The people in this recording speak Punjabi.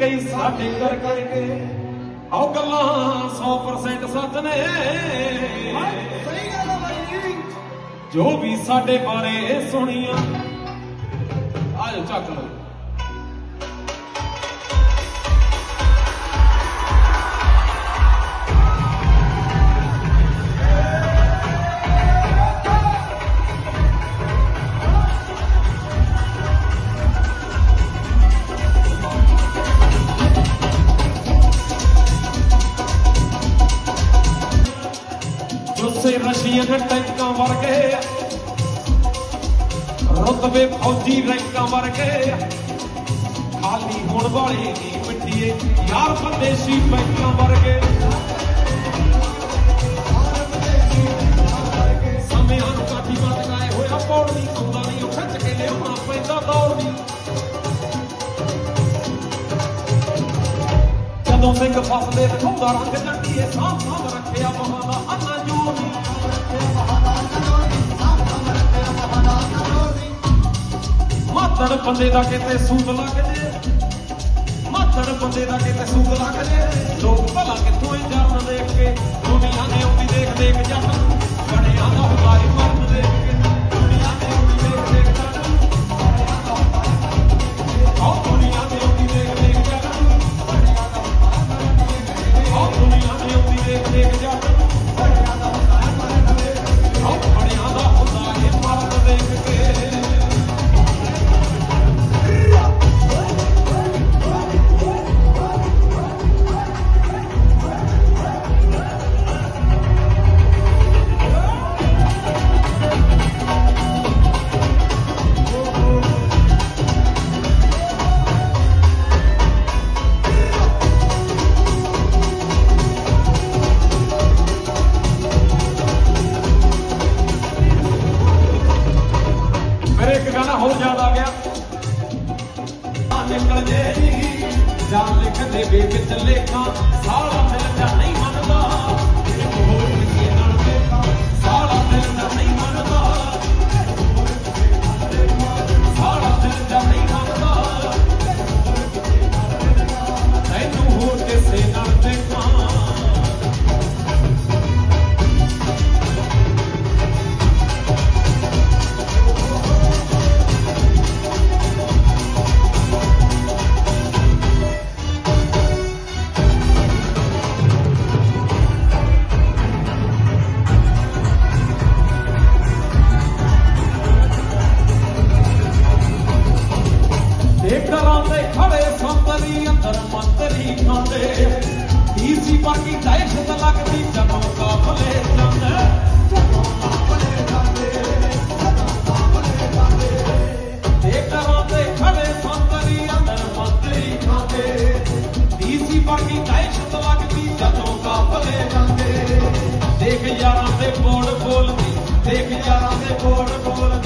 ਕਈ ਸਾਡੇ ਕਰ ਕਰਕੇ ਆਓ ਗੱਲਾਂ 100% ਸੱਚ ਨੇ। ਸਹੀ ਗੱਲ ਆ ਬਾਈ ਜੋ ਵੀ ਸਾਡੇ ਬਾਰੇ ਸੁਣੀਆਂ ਆਜੋ ਚੱਕ ਲਓ। ਜੁੱਸੇ ਰਸ਼ੀਅਨ ਟੈਂਕਾਂ ਵਰਗੇ ਰੁਤਬੇ ਫੌਜੀ ਰੈਂਕਾਂ ਵਰਗੇ ਖਾਲੀ ਹੋਣ ਵਾਲੇ ਦੀ ਮਿੱਟੀਏ ਯਾਰ ਬੰਦੇਸ਼ੀ ਬੈਂਕਾਂ ਵਰਗੇ। ਸਮਿਆਂ ਨੂੰ ਕਾਠੀ ਬੰਦ ਲਾਏ ਹੋਇਆ ਪੌੜ ਨਹੀਂ ਆਉਂਦਾ ਨਹੀਂ ਉਹ ਖਿੱਚ ਕੇ ਲਿਆਉਣਾ ਪੈਂਦਾ ਦੌੜ ਨਹੀਂ ਜਦੋਂ ਸਿੰਘ ਫਸਦੇ ਦਿਖਾਉਂਦਾ ਰੰਗ ਜੱਟੀਏ ਸਾਹ ਸਾਹ ਰੱਖਿਆ ਮਹਾਂ ਦਾ ਅੰਨਾ ਮਾਤੜ ਬੰਦੇ ਦਾ ਕਿਤੇ ਸੂਤ ਲੱਗ ਜੇ, ਮਾਤੜ ਬੰਦੇ ਦਾ ਕਿਤੇ ਸੂਤ ਲੱਗ ਜੇ। ਲੋਕ ਭਲਾ ਕਿੱਥੋਂ ਹੀ ਜਾਣ ਦੇਖ ਕੇ ਦੁਨੀਆ ਨੇ ਆਉਂਦੀ ਦੇਖ ਦੇਖ ਜੱਟ। ਫਿਰ ਇੱਕ ਗਾਣਾ ਹੋਰ ਯਾਦ ਆ ਗਿਆ। ਆ ਨਿਕਲ ਜੇ ਜਾਨ ਲਿਖਦੇ ਵੇ ਵਿੱਚ ਲੇਖਾਂ ਸਾਲਾ ਦੇਖਰਾਂ ਦੇ ਖੜੇ ਸੰਤਰੀ, ਅੰਦਰ ਮੰਤਰੀ ਖਾਂਦੇ। ਈਸੀ ਬਾਕੀ ਦਹਿਸ਼ਤ ਲੱਗਦੀ ਜਦੋਂ ਕਾਫਲੇ ਜਾਂਦੇ। ਜਦੋਂ ਕਾਫਲੇ ਜਾਂਦੇ, ਜਦੋਂ ਕਾਫਲੇ ਜਾਂਦੇ। ਦੇਖਰਾਂ ਦੇ ਖੜੇ ਸੰਤਰੀ, ਅੰਦਰ ਮੰਤਰੀ ਖਾਂਦੇ। ਈਸੀ ਬਾਕੀ ਦਹਿਸ਼ਤ ਲੱਗਦੀ ਜਦੋਂ ਕਾਫਲੇ ਜਾਂਦੇ। ਦੇਖ ਯਾਰਾਂ ਦੇ ਬੋਲ ਬੋਲਦੀ ਦੇਖ ਯਾਰਾਂ ਦੇ ਬੋਲ ਬੋਲਦੇ